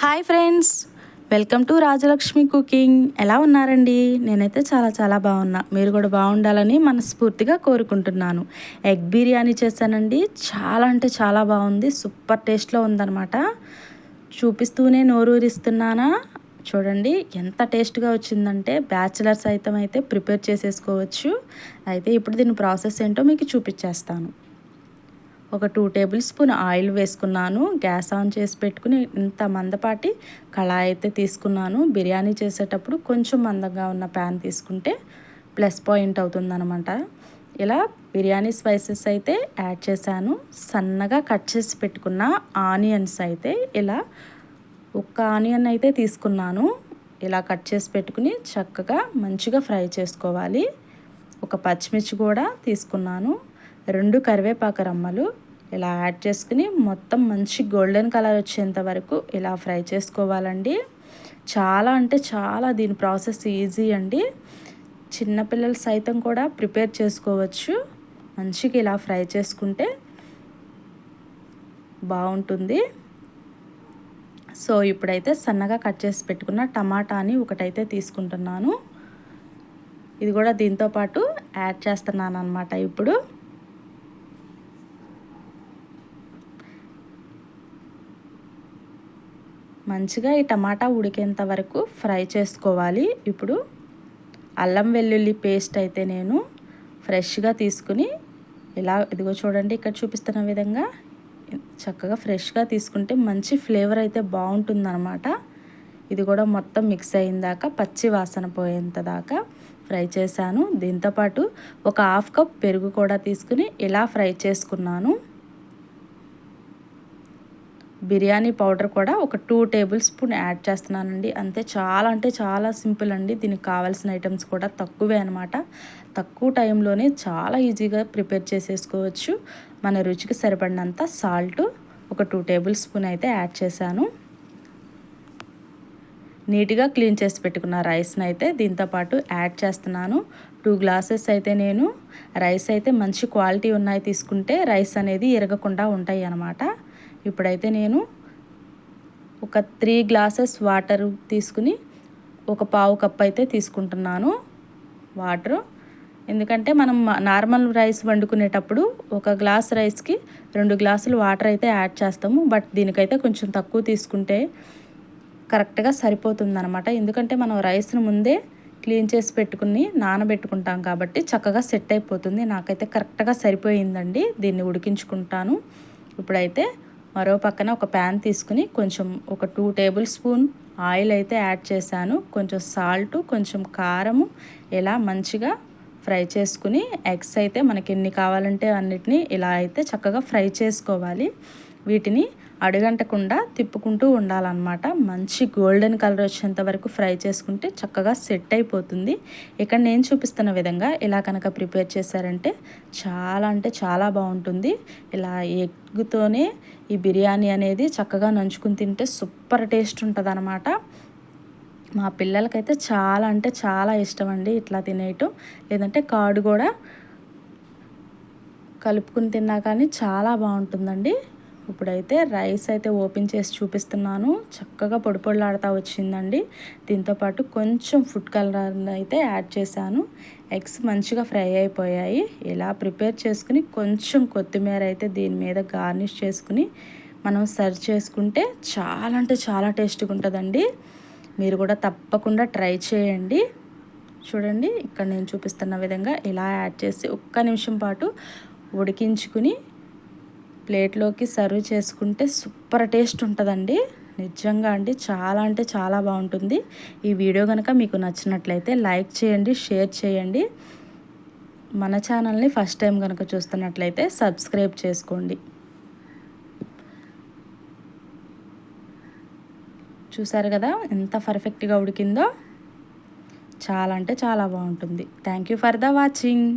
Hi friends welcome to Rajalakshmi cooking. ఎలా ఉన్నారండి? నేనైతే చాలా చాలా బాగున్నా. మీరు కూడా బాగుండాలని మనస్ఫూర్తిగా కోరుకుంటున్నాను. ఎగ్ బిర్యానీ చేశానండి. చాలా అంటే చాలా బాగుంది. సూపర్ టేస్ట్లో ఉందన్నమాట. చూపిస్తూనే నోరూరిస్తున్నానా? చూడండి ఎంత టేస్ట్గా వచ్చిందంటే బ్యాచిలర్స్ అయితే అయితే ప్రిపేర్ చేసేసుకోవచ్చు. అయితే ఇప్పుడు దీని ప్రాసెస్ ఏంటో మీకు చూపించేస్తాను. ఒక టూ టేబుల్ స్పూన్ ఆయిల్ వేసుకున్నాను. గ్యాస్ ఆన్ చేసి పెట్టుకుని ఇంత మందపాటి కళాయి అయితే తీసుకున్నాను. బిర్యానీ చేసేటప్పుడు కొంచెం మందంగా ఉన్న ప్యాన్ తీసుకుంటే ప్లస్ పాయింట్ అవుతుందనమాట ఇలా బిర్యానీ స్పైసెస్ అయితే యాడ్ చేశాను. సన్నగా కట్ చేసి పెట్టుకున్న ఆనియన్స్ అయితే ఇలా ఒక్క ఆనియన్ అయితే తీసుకున్నాను. ఇలా కట్ చేసి పెట్టుకుని చక్కగా మంచిగా ఫ్రై చేసుకోవాలి. ఒక పచ్చిమిర్చి కూడా తీసుకున్నాను. రెండు కరివేపాకు రమ్మలు ఇలా యాడ్ చేసుకుని మొత్తం మంచి గోల్డెన్ కలర్ వచ్చేంత వరకు ఇలా ఫ్రై చేసుకోవాలండి. చాలా అంటే చాలా దీని ప్రాసెస్ ఈజీ అండి. చిన్నపిల్లలు సైతం కూడా ప్రిపేర్ చేసుకోవచ్చు. మంచిగా ఇలా ఫ్రై చేసుకుంటే బాగుంటుంది. సో ఇప్పుడైతే సన్నగా కట్ చేసి పెట్టుకున్న టమాటాని ఒకటైతే తీసుకుంటున్నాను. ఇది కూడా దీంతో పాటు యాడ్ చేస్తున్నాను అనమాట ఇప్పుడు. మంచిగా ఈ టమాటా ఉడికేంత వరకు ఫ్రై చేసుకోవాలి. ఇప్పుడు అల్లం వెల్లుల్లి పేస్ట్ అయితే నేను ఫ్రెష్గా తీసుకుని ఇలా ఇదిగో చూడండి ఇక్కడ చూపిస్తున్న విధంగా చక్కగా ఫ్రెష్గా తీసుకుంటే మంచి ఫ్లేవర్ అయితే బాగుంటుందన్నమాట. ఇది కూడా మొత్తం మిక్స్ అయిన దాకా పచ్చి వాసన పోయేంత దాకా ఫ్రై చేశాను. దీంతోపాటు ఒక హాఫ్ కప్ పెరుగు కూడా తీసుకుని ఇలా ఫ్రై చేసుకున్నాను. బిర్యానీ పౌడర్ కూడా ఒక టూ టేబుల్ స్పూన్ యాడ్ చేస్తున్నానండి. అంతే చాలా అంటే చాలా సింపుల్ అండి. దీనికి కావాల్సిన ఐటమ్స్ కూడా తక్కువే అనమాట తక్కువ టైంలోనే చాలా ఈజీగా ప్రిపేర్ చేసేసుకోవచ్చు. మన రుచికి సరిపడినంత సాల్ట్ ఒక టూ టేబుల్ స్పూన్ అయితే యాడ్ చేశాను. నీట్గా క్లీన్ చేసి పెట్టుకున్న రైస్ని అయితే దీంతోపాటు యాడ్ చేస్తున్నాను. టూ గ్లాసెస్ అయితే నేను. రైస్ అయితే మంచి క్వాలిటీ ఉన్నాయి తీసుకుంటే రైస్ అనేది ఇరగకుండా ఉంటాయి అన్నమాట. ఇప్పుడైతే నేను ఒక త్రీ గ్లాసెస్ వాటర్ తీసుకుని ఒక పావు కప్ అయితే తీసుకుంటున్నాను వాటర్. ఎందుకంటే మనం నార్మల్ రైస్ వండుకునేటప్పుడు ఒక గ్లాస్ రైస్కి రెండు గ్లాసులు వాటర్ అయితే యాడ్ చేస్తాము. బట్ దీనికైతే కొంచెం తక్కువ తీసుకుంటే కరెక్ట్గా సరిపోతుందనమాట ఎందుకంటే మనం రైస్ను ముందే క్లీన్ చేసి పెట్టుకుని నానబెట్టుకుంటాం కాబట్టి చక్కగా సెట్ అయిపోతుంది. నాకైతే కరెక్ట్గా సరిపోయిందండి. దీన్ని ఉడికించుకుంటాను. ఇప్పుడైతే మరో పక్కన ఒక ప్యాన్ తీసుకుని కొంచెం ఒక టూ టేబుల్ స్పూన్ ఆయిల్ అయితే యాడ్ చేశాను. కొంచెం సాల్ట్ కొంచెం కారము ఇలా మంచిగా ఫ్రై చేసుకుని ఎగ్స్ అయితే మనకి ఎన్ని కావాలంటే అన్నిటినీ ఇలా అయితే చక్కగా ఫ్రై చేసుకోవాలి. వీటిని అడుగంటకుండా తిప్పుకుంటూ ఉండాలన్నమాట. మంచి గోల్డెన్ కలర్ వచ్చేంత వరకు ఫ్రై చేసుకుంటే చక్కగా సెట్ అయిపోతుంది. ఇక్కడ నేను చూపిస్తున్న విధంగా ఇలా కనుక ప్రిపేర్ చేశారంటే చాలా అంటే చాలా బాగుంటుంది. ఇలా ఎగ్గుతోనే ఈ బిర్యానీ అనేది చక్కగా నంచుకుని తింటే సూపర్ టేస్ట్ ఉంటుంది అనమాట మా పిల్లలకైతే చాలా అంటే చాలా ఇష్టం అండి ఇట్లా తినేయటం. లేదంటే కాడు కూడా కలుపుకుని తిన్నా కానీ చాలా బాగుంటుందండి. ఇప్పుడైతే రైస్ అయితే ఓపెన్ చేసి చూపిస్తున్నాను. చక్కగా పొడి పొడిలాడుతూ వచ్చిందండి. దీంతోపాటు కొంచెం ఫుడ్ కలర్ అయితే యాడ్ చేశాను. ఎగ్స్ మంచిగా ఫ్రై అయిపోయాయి. ఇలా ప్రిపేర్ చేసుకుని కొంచెం కొత్తిమీర అయితే దీని మీద గార్నిష్ చేసుకుని మనం సర్వ్ చేసుకుంటే చాలా అంటే చాలా టేస్ట్గా ఉంటుందండి. మీరు కూడా తప్పకుండా ట్రై చేయండి. చూడండి ఇక్కడ నేను చూపిస్తున్న విధంగా ఇలా యాడ్ చేసి ఒక్క నిమిషం పాటు ఉడికించుకుని ప్లేట్లోకి సర్వ్ చేసుకుంటే సూపర్ టేస్ట్ ఉంటుందండి. నిజంగా అండి చాలా అంటే చాలా బాగుంటుంది. ఈ వీడియో కనుక మీకు నచ్చినట్లయితే లైక్ చేయండి షేర్ చేయండి. మన ఛానల్ని ఫస్ట్ టైం కనుక చూస్తున్నట్లయితే సబ్స్క్రైబ్ చేసుకోండి. చూసారు కదా ఎంత పర్ఫెక్ట్గా ఉడికిందో. చాలా అంటే చాలా బాగుంటుంది. Thank you for the watching.